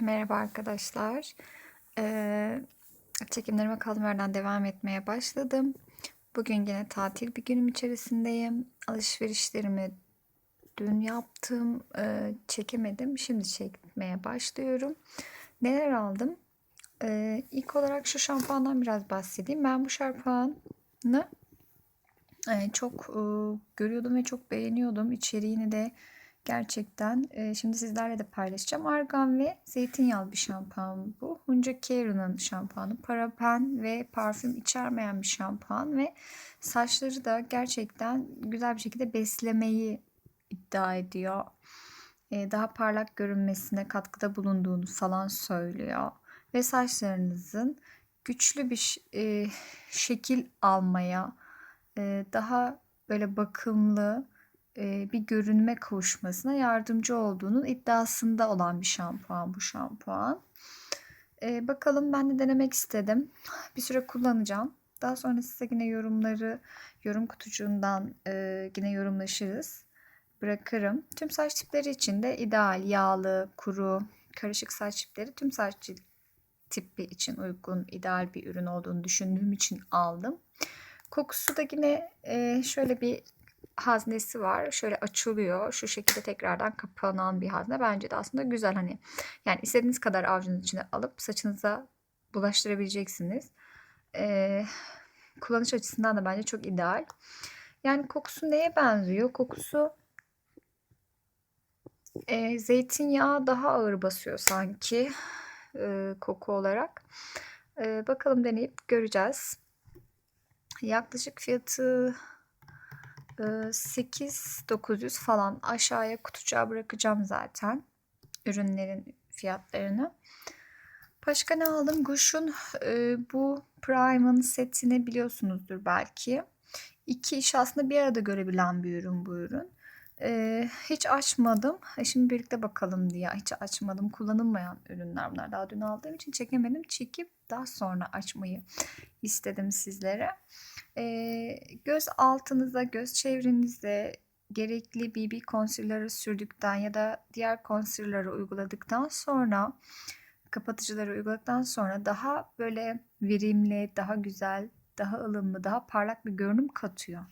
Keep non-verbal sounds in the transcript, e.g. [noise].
Merhaba arkadaşlar. Ee, çekimlerime kaldığım yerden devam etmeye başladım. Bugün yine tatil bir günüm içerisindeyim. Alışverişlerimi dün yaptım. Ee, çekemedim. Şimdi çekmeye başlıyorum. Neler aldım? Ee, ilk olarak şu şampuandan biraz bahsedeyim. Ben bu şampuanı e, çok e, görüyordum ve çok beğeniyordum. İçeriğini de Gerçekten e, şimdi sizlerle de paylaşacağım. Argan ve zeytinyağlı bir şampuan bu. Hunca Care'ın şampuanı. Paraben ve parfüm içermeyen bir şampuan ve saçları da gerçekten güzel bir şekilde beslemeyi iddia ediyor. E, daha parlak görünmesine katkıda bulunduğunu falan söylüyor. Ve saçlarınızın güçlü bir e, şekil almaya, e, daha böyle bakımlı, bir görünme kavuşmasına yardımcı olduğunun iddiasında olan bir şampuan bu şampuan. E, bakalım ben de denemek istedim. [sighs] Bir süre kullanacağım. Daha sonra size yine yorumları yorum kutucuğundan e, yine yorumlaşırız. Bırakırım. Tüm saç tipleri için de ideal yağlı, kuru, karışık saç tipleri tüm saç tipi için uygun ideal bir ürün olduğunu düşündüğüm için aldım. Kokusu da yine şöyle bir haznesi var. Şöyle açılıyor. Şu şekilde tekrardan kapanan bir hazne. Bence de aslında güzel hani. Yani istediğiniz kadar avucunuz içine alıp saçınıza bulaştırabileceksiniz. Ee, kullanış açısından da bence çok ideal. Yani kokusu neye benziyor? Kokusu e, zeytinyağı daha ağır basıyor sanki e, koku olarak. E, bakalım deneyip göreceğiz. Yaklaşık fiyatı 8900 falan aşağıya kutucuğa bırakacağım zaten ürünlerin fiyatlarını. Başka ne aldım? Gush'un e, bu Prime'ın setini biliyorsunuzdur belki. İki iş aslında bir arada görebilen bir ürün bu ürün. E, hiç açmadım. E, şimdi birlikte bakalım diye hiç açmadım. Kullanılmayan ürünler bunlar. Daha dün aldığım için çekemedim. Çekip daha sonra açmayı istedim sizlere. E, göz altınıza, göz çevrenizde gerekli BB concealer'ı sürdükten ya da diğer concealer'ı uyguladıktan sonra kapatıcıları uyguladıktan sonra daha böyle verimli, daha güzel, daha ılımlı, daha parlak bir görünüm katıyor.